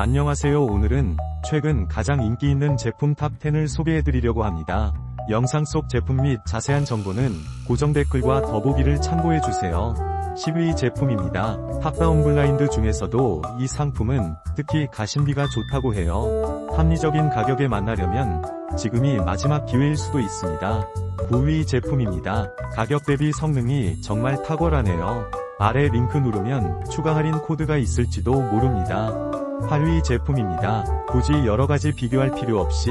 안녕하세요 오늘은 최근 가장 인기 있는 제품 탑10을 소개해드리려고 합니다. 영상 속 제품 및 자세한 정보는 고정 댓글과 더보기를 참고해주세요. 10위 제품입니다. 탑다운 블라인드 중에서도 이 상품은 특히 가심비가 좋다고 해요. 합리적인 가격에 만나려면 지금이 마지막 기회일 수도 있습니다. 9위 제품입니다. 가격 대비 성능이 정말 탁월하네요. 아래 링크 누르면 추가 할인 코드가 있을지도 모릅니다. 8위 제품입니다. 굳이 여러가지 비교할 필요 없이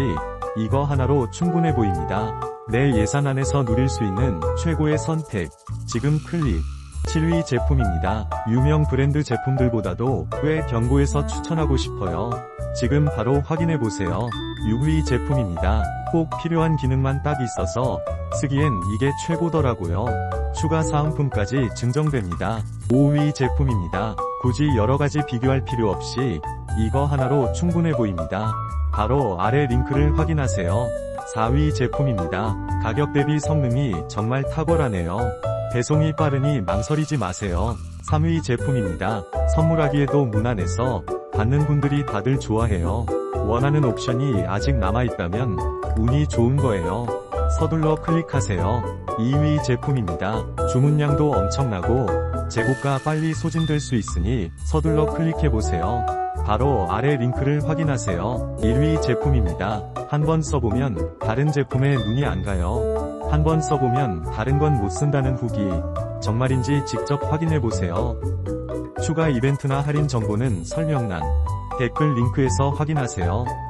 이거 하나로 충분해 보입니다. 내 예산 안에서 누릴 수 있는 최고의 선택. 지금 클릭. 7위 제품입니다. 유명 브랜드 제품들보다도 꽤 견고해서 추천하고 싶어요. 지금 바로 확인해보세요. 6위 제품입니다. 꼭 필요한 기능만 딱 있어서 쓰기엔 이게 최고더라고요. 추가 사은품까지 증정됩니다. 5위 제품입니다. 굳이 여러가지 비교할 필요 없이 이거 하나로 충분해 보입니다. 바로 아래 링크를 확인하세요. 4위 제품입니다. 가격 대비 성능이 정말 탁월하네요. 배송이 빠르니 망설이지 마세요. 3위 제품입니다. 선물하기에도 무난해서 받는 분들이 다들 좋아해요. 원하는 옵션이 아직 남아있다면 운이 좋은 거예요. 서둘러 클릭하세요. 2위 제품입니다. 주문량도 엄청나고 재고가 빨리 소진될 수 있으니 서둘러 클릭해보세요. 바로 아래 링크를 확인하세요. 1위 제품입니다. 한번 써보면 다른 제품에 눈이 안 가요. 한번 써보면 다른 건 못 쓴다는 후기. 정말인지 직접 확인해보세요. 추가 이벤트나 할인 정보는 설명란, 댓글 링크에서 확인하세요.